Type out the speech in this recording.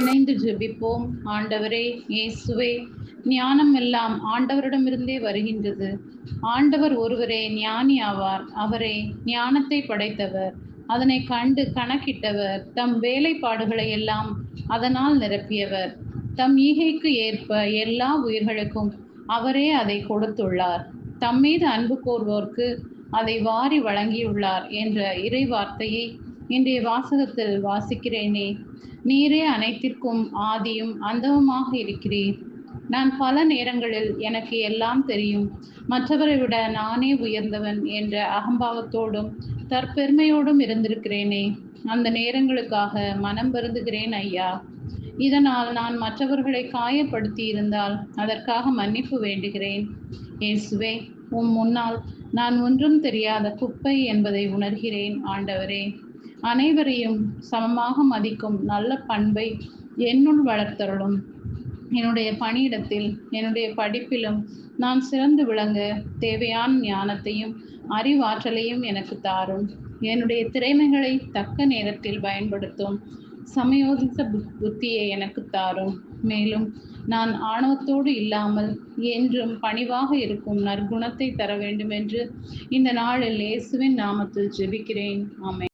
இணைந்து ஜெபிப்போம். ஆண்டவரே இயேசுவே ஞானம் எல்லாம் ஆண்டவரிடமிருந்தே வருகின்றது. ஆண்டவர் ஒருவரே ஞானி ஆவார். அவரே ஞானத்தை படைத்தவர். அதனை கண்டு கணக்கிட்டவர். தம் வேலைப்பாடுகளை எல்லாம் அதனால் நிரப்பியவர். தம் ஈகைக்கு ஏற்ப எல்லா உயிர்களுக்கும் அவரே அதை கொடுத்துள்ளார். தம்மீது அன்பு கோர்வோர்க்கு அதை வாரி வழங்கியுள்ளார் என்ற இறை வார்த்தையை இன்றைய வாசகத்தில் வாசிக்கிறேனே. நீரே அனைத்திற்கும் ஆதியும் அந்தவுமாக இருக்கிறீர். நான் பல நேரங்களில் எனக்கு எல்லாம் தெரியும். மற்றவரை விட நானே உயர்ந்தவன் என்ற அகம்பாவத்தோடும் தற்பெருமையோடும் இருந்திருக்கிறேனே. அந்த நேரங்களுக்காக மனம் வருந்துகிறேன் ஐயா. இதனால் நான் மற்றவர்களை காயப்படுத்தி இருந்தால் அதற்காக மன்னிப்பு வேண்டுகிறேன். இயேசுவே உம் முன்னால் நான் ஒன்றும் தெரியாத குப்பை என்பதை உணர்கிறேன் ஆண்டவரே. அனைவரையும் சமமாக மதிக்கும் நல்ல பண்பை என்னுள் வளர்த்தருளும். என்னுடைய பணியிடத்தில் என்னுடைய படிப்பிலும் நான் சிறந்து விளங்க தேவையான ஞானத்தையும் அறிவாற்றலையும் எனக்கு தாரும். என்னுடைய திறமைகளை தக்க நேரத்தில் பயன்படுத்தும். சமயோசித்த புத்- புத்தியை எனக்கு தாரும். மேலும் நான் ஆணவத்தோடு இல்லாமல் என்றும் பணிவாக இருக்கும் நற்குணத்தை தர வேண்டும் என்று இந்த நாளில் இயேசுவின் நாமத்தில் ஜெபிக்கிறேன். ஆமை